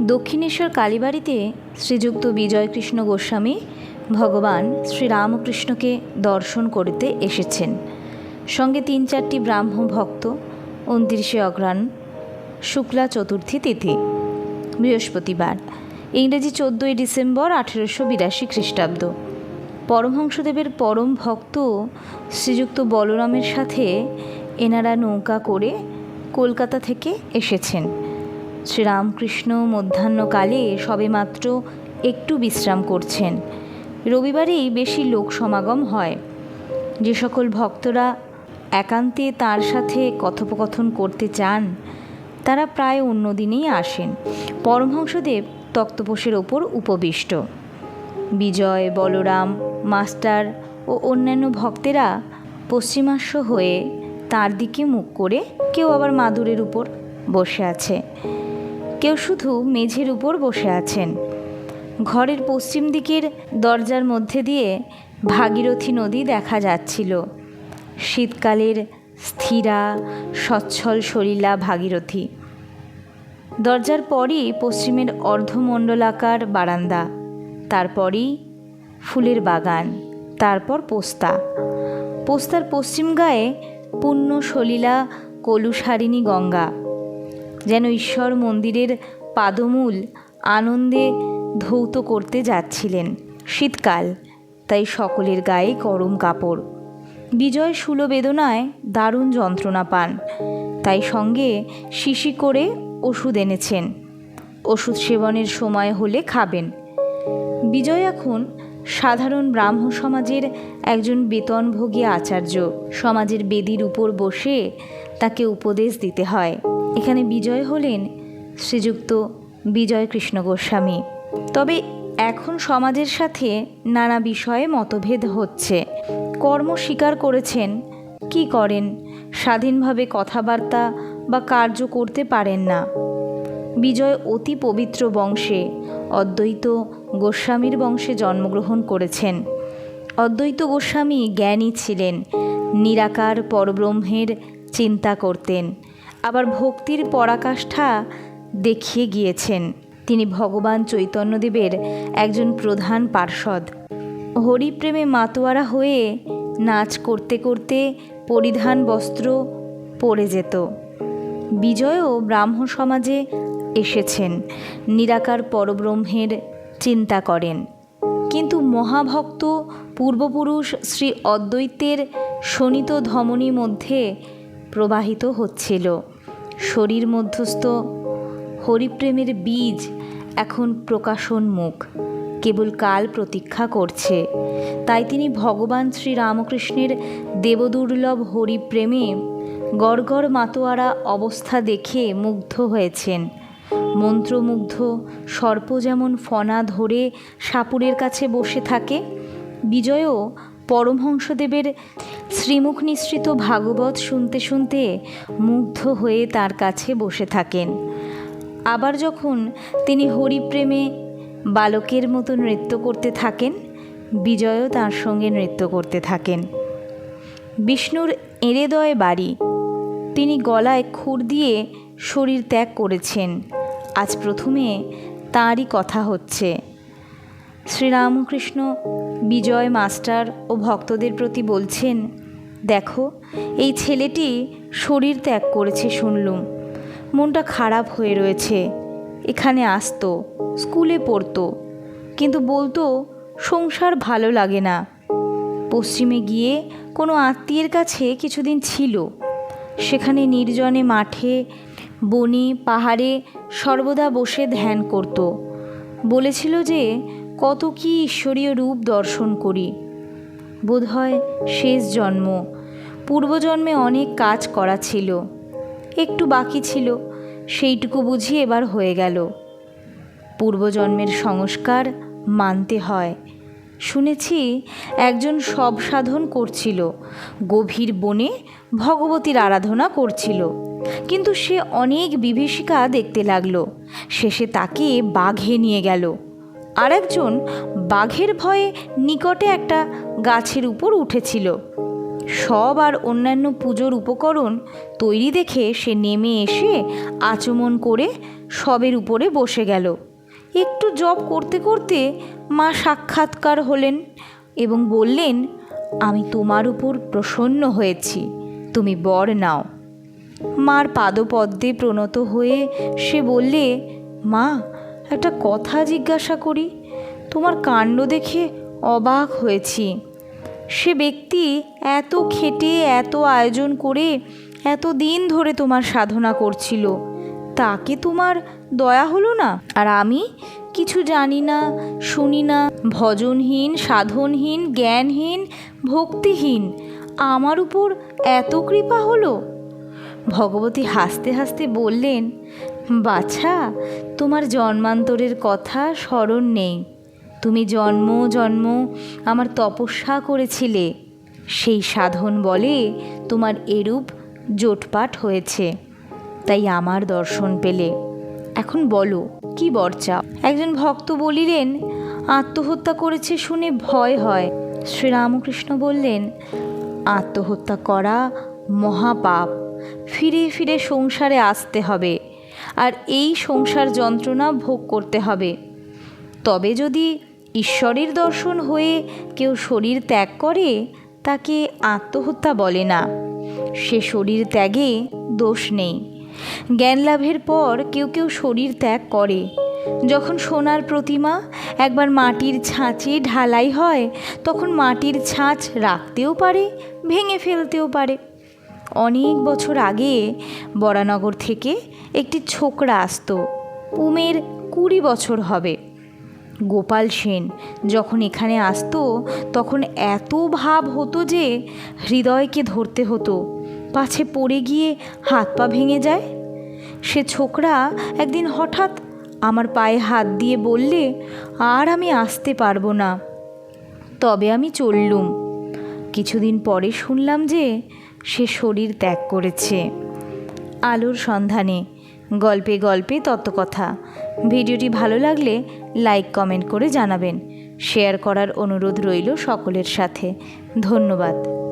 দক্ষিণেশ্বর কালীবাড়িতে শ্রীযুক্ত বিজয়কৃষ্ণ গোস্বামী ভগবান শ্রীরামকৃষ্ণকে দর্শন করতে এসেছেন। সঙ্গে তিন চারটি ব্রাহ্ম ভক্ত, উনত্রিশে অগ্রাণ শুক্লা চতুর্থী তিথি, বৃহস্পতিবার, ইংরেজি চোদ্দোই ডিসেম্বর আঠেরোশো বিরাশি খ্রিস্টাব্দ। পরমহংসদেবের পরম ভক্ত শ্রীযুক্ত বলরামের সাথে এনারা নৌকা করে কলকাতা থেকে এসেছেন। শ্রীরামকৃষ্ণ মধ্যাহ্নকালে সবেমাত্র একটু বিশ্রাম করছেন। রবিবারেই বেশি লোক সমাগম হয়। যে সকল ভক্তরা একান্তে তার সাথে কথোপকথন করতে চান, তারা প্রায় অন্য দিনেই আসেন। পরমহংসদেব তক্তপোষের ওপর উপবিষ্ট। বিজয়, বলরাম, মাস্টার ও অন্যান্য ভক্তেরা পশ্চিমাস্য হয়ে তার দিকে মুখ করে কেউ আবার মাদুরের উপর বসে আছে। কেউ শুধু মেঝের উপর বসে আছেন। ঘরের পশ্চিম দিকের দরজার মধ্যে দিয়ে ভাগীরথী নদী দেখা যাচ্ছিল। শীতকালের স্থিরা, সচ্ছল সলিলা ভাগীরথী। দরজার পরই পশ্চিমের অর্ধমণ্ডলাকার বারান্দা, তারপরই ফুলের বাগান, তারপর পোস্তা। পোস্তার পশ্চিম গায়ে পূর্ণ সলিলা কলুসারিণী গঙ্গা। যেন ঈশ্বর মন্দিরের পাদমূল আনন্দে ধৌত করতে যাচ্ছিলেন। শীতকাল, তাই সকলের গায়ে গরম কাপড়। বিজয় বেদনায় দারুণ যন্ত্রণা পান। তাই সঙ্গে শিশি করে ওষুধ এনেছেন। ওষুধ সেবনের সময় হলে খাবেন। বিজয় এখন সাধারণ ব্রাহ্ম সমাজের একজন বেতনভোগী আচার্য। সমাজের বেদির উপর বসে তাকে উপদেশ দিতে হয়। এখানে বিজয় হলেন শ্রীযুক্ত বিজয় কৃষ্ণ গোস্বামী। তবে এখন সমাজের সাথে নানা বিষয়ে মতভেদ হচ্ছে। কর্ম স্বীকার করেছেন, কি করেন, স্বাধীনভাবে কথাবার্তা বা কার্য করতে পারেন না। বিজয় অতি পবিত্র বংশে, অদ্বৈত গোস্বামীর বংশে জন্মগ্রহণ করেছেন। অদ্বৈত গোস্বামী জ্ঞানী ছিলেন, নিরাকার পরব্রহ্মের চিন্তা করতেন। আবার ভক্তির পরাকাষ্ঠা দেখিয়ে গিয়েছেন। তিনি ভগবান চৈতন্যদেবের একজন প্রধান পার্ষদ। হরিপ্রেমে মাতোয়ারা হয়ে নাচ করতে করতে পরিধান বস্ত্র পরে যেত। বিজয়ও ব্রাহ্ম সমাজে এসেছেন। নিরাকার পরব্রহ্মের চিন্তা করেন। কিন্তু মহাভক্ত পূর্বপুরুষ শ্রী অদ্বৈতের শোণিত ধমনী মধ্যে প্রবাহিত হচ্ছিল। শরীর মধ্যস্থ, হরিপ্রেমের বীজ এখন প্রকাশন মুখ, কেবল কাল প্রতীক্ষা করছে। তাই তিনি ভগবান শ্রীরামকৃষ্ণের দেবদুর্লভ হরিপ্রেমে গড়গড় মাতোয়ারা অবস্থা দেখে মুগ্ধ হয়েছেন। মন্ত্রমুগ্ধ, সর্প যেমন ফনা ধরে সাপুরের কাছে বসে থাকে, বিজয়ও পরমহংসদেবের শ্রীমুখ নিঃসৃত ভাগবত শুনতে শুনতে মুগ্ধ হয়ে তার কাছে বসে থাকেন। আবার যখন তিনি হরিপ্রেমে বালকের মতো নৃত্য করতে থাকেন, বিজয়ও তার সঙ্গে নৃত্য করতে থাকেন। বিষ্ণুর এঁড়েদয় বাড়ি, তিনি গলায় খুর দিয়ে শরীর ত্যাগ করেছেন। আজ প্রথমে তাঁরই কথা হচ্ছে। শ্রীরামকৃষ্ণ বিজয় মাস্টার ও ভক্তদের প্রতি বলছেন দেখো, এই ছেলেটি শরীর ত্যাগ করেছে শুনলুম। মনটা খারাপ হয়ে রয়েছে। এখানে আসতো, স্কুলে পড়তো। কিন্তু বলতো, সংসার ভালো লাগে না। পশ্চিমে গিয়ে কোনো আত্মীয়ের কাছে কিছুদিন ছিল। সেখানে নির্জনে মাঠে, বনে, পাহাড়ে সর্বদা বসে ধ্যান করত। বলেছিল যে, কত কি ঈশ্বরীয় রূপ দর্শন করি। বোধহয় শেষ জন্ম। পূর্বজন্মে অনেক কাজ করা ছিল। একটু বাকি ছিল, সেইটুকু বুঝি এবার হয়ে গেল। পূর্বজন্মের সংস্কার মানতে হয়। শুনেছি একজন সব সাধন করছিল, গভীর বনে ভগবতীর আরাধনা করছিল। কিন্তু সে অনেক বিভীষিকা দেখতে লাগল। শেষে তাকে বাঘে নিয়ে গেল। আর একজন বাঘের ভয়ে নিকটে একটা গাছের উপর উঠেছিল। সব আর অন্যান্য পুজোর উপকরণ তৈরি দেখে সে নেমে এসে আচমন করে সবের উপরে বসে গেল। একটু জব করতে করতে মা সাক্ষাৎকার হলেন এবং বললেন, আমি তোমার উপর প্রসন্ন হয়েছি, তুমি বর নাও। মার পাদপদ্মে প্রণত হয়ে সে বললে, মা, একটা কথা জিজ্ঞাসা করি, তোমার কাণ্ড দেখে অবাক হয়েছি। সে ব্যক্তি এত খেটে, এত আয়োজন করে, এত দিন ধরে তোমার সাধনা করছিল। তাকে তোমার দয়া হলো না? আর আমি কিছু জানি না, শুনি না। ভজনহীন, সাধনহীন, জ্ঞানহীন, ভক্তিহীন, আমার উপর এত কৃপা হলো? ভগবতী হাসতে হাসতে বললেন, বাছা, তোমার জন্মান্তরের কথা স্মরণ নেই। তুমি জন্ম জন্ম আমার তপস্যা করেছিলে। সেই সাধন বলে তোমার এরূপ জোটপাট হয়েছে। তাই আমার দর্শন পেলে। এখন বলো, কি বর চাও একজন ভক্ত বলিলেন, আত্মহত্যা করেছে শুনে ভয় হয়। শ্রীরামকৃষ্ণ বললেন, আত্মহত্যা করা মহাপাপ। ফিরে ফিরে সংসারে আসতে হবে। আর এই সংসার যন্ত্রণা ভোগ করতে হবে। তবে যদি ঈশ্বরের দর্শন হয়ে কেউ শরীর ত্যাগ করে, তাকে আত্মহত্যা বলে না। সে শরীর ত্যাগে দোষ নেই। জ্ঞান লাভের পর কেউ কেউ শরীর ত্যাগ করে। যখন সোনার প্রতিমা একবার মাটির ছাঁচে ঢালাই হয়, তখন মাটির ছাঁচ রাখতেও পারে, ভেঙে ফেলতেও পারে। অনেক বছর আগে বরানগর থেকে একটি ছোকরা আসতো। উমের কুড়ি বছর হবে। গোপাল সেন। যখন এখানে আসতো, তখন এত ভাব হতো যে হৃদয়কে ধরতে হতো। পাছে পড়ে গিয়ে হাত পা ভেঙে যায়। সে ছোকরা একদিন হঠাৎ আমার পায়ে হাত দিয়ে বললে, আর আমি আসতে পারব না। তবে আমি চললুম। কিছুদিন পরে শুনলাম যে সে শরীর ত্যাগ করেছে। আলোর সন্ধানে। গল্পে গল্পে তত্ত্বকথা। ভিডিওটি ভালো লাগলে লাইক কমেন্ট করে জানাবেন। শেয়ার করার অনুরোধ রইল সকলের সাথে। ধন্যবাদ।